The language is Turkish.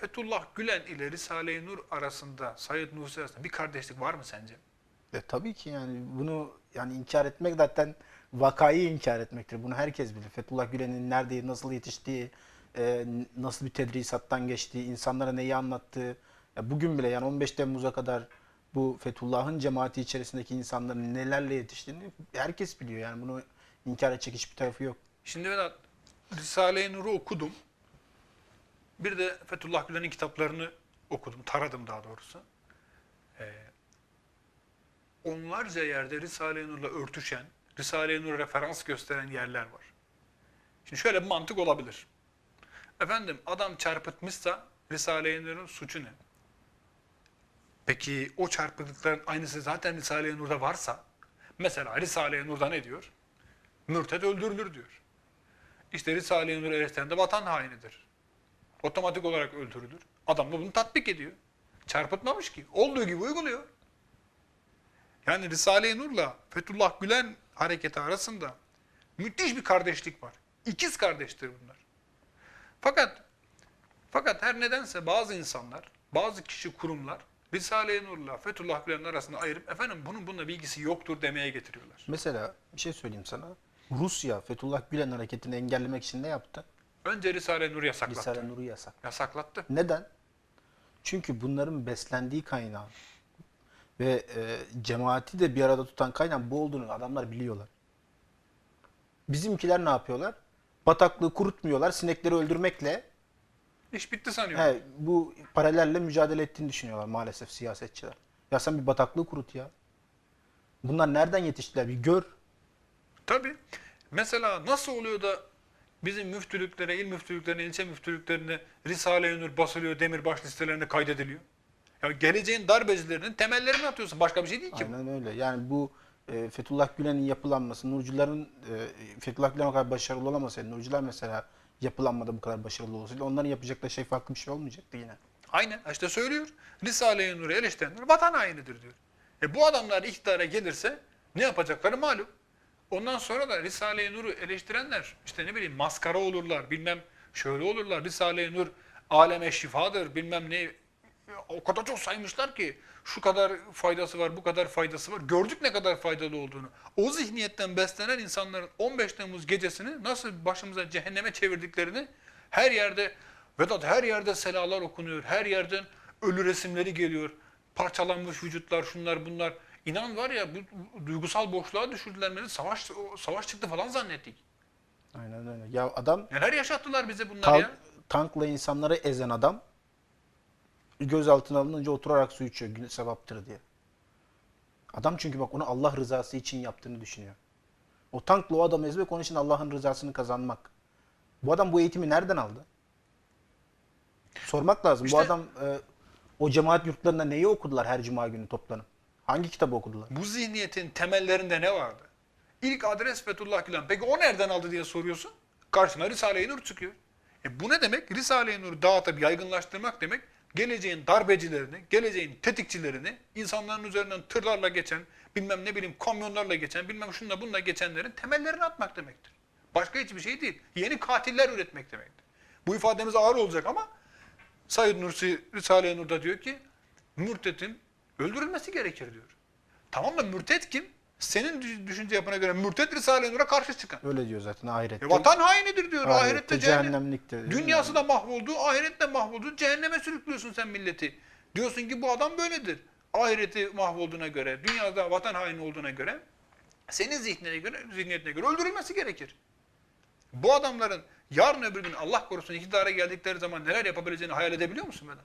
Fethullah Gülen ile Risale-i Nur arasında, Said Nursi arasında bir kardeşlik var mı sence? E, tabii ki yani bunu yani inkar etmek zaten vakayı inkar etmektir. Bunu herkes bilir. Fethullah Gülen'in nerede, nasıl yetiştiği, e, nasıl bir tedrisattan geçtiği, insanlara neyi anlattığı. Ya bugün bile yani 15 Temmuz'a kadar bu Fethullah'ın cemaati içerisindeki insanların nelerle yetiştiğini herkes biliyor. Yani bunu inkar edecek hiçbir tarafı yok. Şimdi Vedat, Risale-i Nur'u okudum. Bir de Fethullah Gülen'in kitaplarını okudum, taradım daha doğrusu. Ee, onlarca yerde Risale-i Nur'la örtüşen, Risale-i Nur'a referans gösteren yerler var. Şimdi şöyle bir mantık olabilir. Efendim adam çarpıtmışsa Risale-i Nur'un suçu ne? Peki o çarpıklıkların aynısı zaten Risale-i Nur'da varsa, mesela Risale-i Nur'da ne diyor? Mürted öldürülür diyor. İşte Risale-i Nur eleştiren de vatan hainidir. Otomatik olarak öldürülür. Adam da bunu tatbik ediyor. Çarpıtmamış ki. Olduğu gibi uyguluyor. Yani Risale-i Nur'la Fethullah Gülen hareketi arasında müthiş bir kardeşlik var. İkiz kardeştir bunlar. Fakat fakat her nedense bazı insanlar, bazı kişi kurumlar Risale-i Nur'la Fethullah Gülen'in arasında ayırıp efendim bunun bununla bilgisi yoktur demeye getiriyorlar. Mesela bir şey söyleyeyim sana. Rusya Fethullah Gülen hareketini engellemek için ne yaptı? Önce Risale-i Nur'u yasaklattı. Risale Nur'u yasak. Yasaklattı. Neden? Çünkü bunların beslendiği kaynağı ve e, cemaati de bir arada tutan kaynağın bu olduğunu adamlar biliyorlar. Bizimkiler ne yapıyorlar? Bataklığı kurutmuyorlar, sinekleri öldürmekle İş bitti sanıyor. he, bu paralelle mücadele ettiğini düşünüyorlar maalesef siyasetçiler. Ya sen bir bataklığı kurut ya. Bunlar nereden yetiştiler bir gör. Tabii. Mesela nasıl oluyor da bizim müftülüklere, il müftülüklerine, ilçe müftülüklerine Risale-i Nur basılıyor, demirbaş listelerine kaydediliyor. Ya geleceğin darbecilerinin temellerini atıyorsun. Başka bir şey değil ki bu. Aynen öyle. Yani bu e, Fethullah Gülen'in yapılanması, Nurcuların e, Fethullah Gülen o kadar başarılı olamasaydı, Nurcular mesela yapılanmada bu kadar başarılı olsaydı onların yapacakları şey farklı bir şey olmayacaktı yine. Aynen. İşte söylüyor. Risale-i Nur'u eleştirenler vatan hainidir diyor. E bu adamlar iktidara gelirse ne yapacakları malum. Ondan sonra da Risale-i Nur'u eleştirenler işte ne bileyim maskara olurlar, bilmem şöyle olurlar. Risale-i Nur aleme şifadır, bilmem ne. O kadar çok saymışlar ki şu kadar faydası var, bu kadar faydası var. Gördük ne kadar faydalı olduğunu. O zihniyetten beslenen insanların 15 Temmuz gecesini nasıl başımıza cehenneme çevirdiklerini her yerde Vedat her yerde selalar okunuyor. Her yerden ölü resimleri geliyor. Parçalanmış vücutlar, şunlar bunlar. İnan var ya bu, duygusal boşluğa düşürdüler beni. Savaş savaş çıktı falan zannettik. Aynen öyle. Ya adam Neler yaşattılar bize bunlar tank, ya? tankla insanları ezen adam gözaltına alınınca oturarak su içiyor gün sevaptır diye. Adam çünkü bak onu Allah rızası için yaptığını düşünüyor. O tankla o adamı ezmek onun için Allah'ın rızasını kazanmak. Bu adam bu eğitimi nereden aldı? Sormak lazım. İşte- bu adam e, o cemaat yurtlarında neyi okudular her cuma günü toplanıp? Hangi kitabı okudular? Bu zihniyetin temellerinde ne vardı? İlk adres Fethullah Gülen. Peki o nereden aldı diye soruyorsun. Karşına Risale-i Nur çıkıyor. E bu ne demek? Risale-i Nur'u dağıtıp yaygınlaştırmak demek geleceğin darbecilerini, geleceğin tetikçilerini, insanların üzerinden tırlarla geçen, bilmem ne bileyim kamyonlarla geçen, bilmem şunla bununla geçenlerin temellerini atmak demektir. Başka hiçbir şey değil. Yeni katiller üretmek demektir. Bu ifademiz ağır olacak ama Said Nursi Risale-i Nur'da diyor ki mürtetin öldürülmesi gerekir diyor. Tamam da mürtet kim? Senin düş- düşünce yapına göre mürtet Risale-i Nur'a karşı çıkan. Öyle diyor zaten ahirette. E, vatan hainidir diyor. Ahirette, Ahirette cehennem. cehennemliktir. Dünyası da mahvoldu, ahirette mahvoldu. Cehenneme sürüklüyorsun sen milleti. Diyorsun ki bu adam böyledir. Ahireti mahvolduğuna göre, dünyada vatan haini olduğuna göre senin zihnine göre, zihniyetine göre öldürülmesi gerekir. Bu adamların yarın öbür gün Allah korusun iktidara geldikleri zaman neler yapabileceğini hayal edebiliyor musun Vedat?